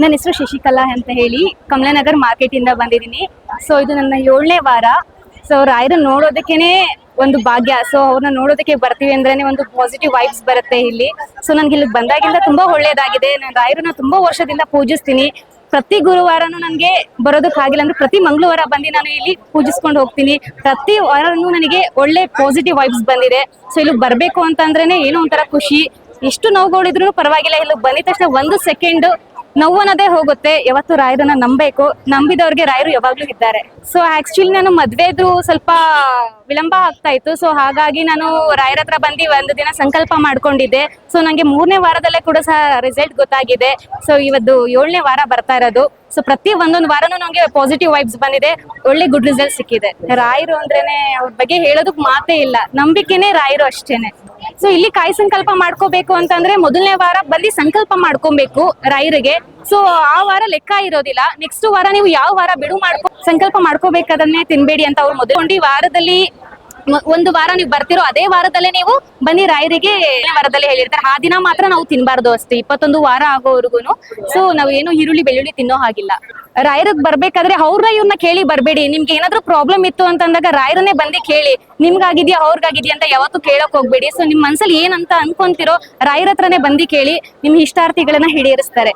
ನನ್ನ ಹೆಸರು ಶಶಿಕಲಾ ಅಂತ ಹೇಳಿ ಕಮಲಾನಗರ್ ಮಾರ್ಕೆಟ್ ಇಂದ ಬಂದಿದ್ದೀನಿ. ಸೊ ಇದು ನನ್ನ ಏಳನೇ ವಾರ. ಸೊ ರಾಯರ ನೋಡೋದಕ್ಕೇನೆ ಒಂದು ಭಾಗ್ಯ. ಸೊ ಅವ್ರನ್ನ ನೋಡೋದಕ್ಕೆ ಬರ್ತೀವಿ ಅಂದ್ರೇನೆ ಒಂದು ಪಾಸಿಟಿವ್ ವೈಬ್ಸ್ ಬರುತ್ತೆ ಇಲ್ಲಿ. ಸೊ ನನ್ಗೆ ಇಲ್ಲಿ ಬಂದಾಗಿಂದ ತುಂಬಾ ಒಳ್ಳೇದಾಗಿದೆ. ನಾನು ರಾಯರನ್ನ ತುಂಬಾ ವರ್ಷದಿಂದ ಪೂಜಿಸ್ತೀನಿ. ಪ್ರತಿ ಗುರುವಾರನೂ ನನಗೆ ಬರೋದಕ್ಕಾಗಿಲ್ಲ ಅಂದ್ರೆ ಪ್ರತಿ ಮಂಗಳವಾರ ಬಂದು ನಾನು ಇಲ್ಲಿ ಪೂಜಿಸ್ಕೊಂಡು ಹೋಗ್ತೀನಿ. ಪ್ರತಿ ವಾರನೂ ನನಗೆ ಒಳ್ಳೆ ಪಾಸಿಟಿವ್ ವೈಬ್ಸ್ ಬಂದಿದೆ. ಸೊ ಇಲ್ಲಿ ಬರಬೇಕು ಅಂತ ಅಂದ್ರೇನೆ ಏನೋ ಒಂಥರ ಖುಷಿ. ಎಷ್ಟು ನೋವುಗಳಿದ್ರು ಪರವಾಗಿಲ್ಲ. ಇಲ್ಲಿ ಬಂದಿದ ತಕ್ಷಣ ಒಂದು ಸೆಕೆಂಡ್ ನೋವು ಅನ್ನೋದೇ ಹೋಗುತ್ತೆ, ಯಾವತ್ತು ರಾಯರನ್ನ ನಂಬೇಕು ನಂಬಿದವ್ರಿಗೆ ರಾಯರು ಯಾವಾಗ್ಲೂ ಇದ್ದಾರೆ. ಸೊ ಆಕ್ಚುಲಿ ನಾನು ಮದ್ವೆದು ಸ್ವಲ್ಪ ವಿಳಂಬ ಆಗ್ತಾ ಇತ್ತು. ಸೊ ಹಾಗಾಗಿ ನಾನು ರಾಯರ ಹತ್ರ ಬಂದು ಒಂದು ದಿನ ಸಂಕಲ್ಪ ಮಾಡ್ಕೊಂಡಿದ್ದೆ. ಸೊ ನಂಗೆ ಮೂರನೇ ವಾರದಲ್ಲೇ ಕೂಡ ಸಹ ರಿಸಲ್ಟ್ ಗೊತ್ತಾಗಿದೆ. ಸೊ ಇವತ್ತು ಏಳನೇ ವಾರ ಬರ್ತಾ ಇರೋದು. ಸೊ ಪ್ರತಿ ಒಂದೊಂದು ವಾರನೂ ನಂಗೆ ಪಾಸಿಟಿವ್ ವೈಬ್ಸ್ ಬಂದಿದೆ. ಒಳ್ಳೆ ಗುಡ್ ರಿಸಲ್ಟ್ ಸಿಕ್ಕಿದೆ. ರಾಯರು ಅಂದ್ರೇನೆ ಅವ್ರ ಬಗ್ಗೆ ಹೇಳೋದಕ್ಕೆ ಮಾತೇ ಇಲ್ಲ. ನಂಬಿಕೆನೆ ರಾಯರು ಅಷ್ಟೇನೆ. ಸೊ ಇಲ್ಲಿ ಕಾಯಿ ಸಂಕಲ್ಪ ಮಾಡ್ಕೋಬೇಕು ಅಂತಂದ್ರೆ ಮೊದಲನೇ ವಾರ ಬಂದು ಸಂಕಲ್ಪ ಮಾಡ್ಕೊಬೇಕು ರೈರಿಗೆ ಸೊ ಆ ವಾರ ಲೆಕ್ಕ ಇರೋದಿಲ್ಲ. ನೆಕ್ಸ್ಟ್ ವಾರ ನೀವು ಯಾವ ವಾರ ಬಿಡು ಮಾಡ್ಕೊ ಸಂಕಲ್ಪ ಮಾಡ್ಕೋಬೇಕಾದನ್ನೇ ತಿನ್ಬೇಡಿ ಅಂತ ಅವ್ರು ಮೊದಲು ವಾರದಲ್ಲಿ ಒಂದು ವಾರ ನೀವು ಬರ್ತಿರೋ ಅದೇ ವಾರದಲ್ಲೇ ನೀವು ಬನ್ನಿ ರಾಯರಿಗೆ ವಾರದಲ್ಲಿ ಹೇಳಿರ್ತಾರೆ. ಆ ದಿನ ಮಾತ್ರ ನಾವು ತಿನ್ಬಾರ್ದು ಅಷ್ಟೇ. ಇಪ್ಪತ್ತೊಂದು ವಾರ ಆಗೋವರೆಗೂ ಸೊ ನಾವು ಏನು ಈರುಳ್ಳಿ, ಬೆಳ್ಳುಳ್ಳಿ ತಿನ್ನೋ ಹಾಗಿಲ್ಲ. ರಾಯರಿಗೆ ಬರ್ಬೇಕಾದ್ರೆ ಅವ್ರನ್ನ ಇವ್ರನ್ನ ಕೇಳಿ ಬರ್ಬೇಡಿ. ನಿಮ್ಗೆ ಏನಾದ್ರು ಪ್ರಾಬ್ಲಮ್ ಇತ್ತು ಅಂತ ಅಂದಾಗ ರಾಯರನ್ನೇ ಬಂದು ಕೇಳಿ. ನಿಮ್ಗಾಗಿದ್ಯಾ, ಅವ್ರಿಗಾಗಿದ್ಯಾ ಅಂತ ಯಾವತ್ತೂ ಕೇಳಕ್ ಹೋಗ್ಬೇಡಿ. ಸೊ ನಿಮ್ ಮನ್ಸಲ್ಲಿ ಏನಂತ ಅನ್ಕೊಂತಿರೋ ರಾಯರ ಹತ್ರನೇ ಬಂದು ಕೇಳಿ. ನಿಮ್ ಇಷ್ಟಾರ್ಥಿಗಳನ್ನ ಈಡೇರಿಸ್ತಾರೆ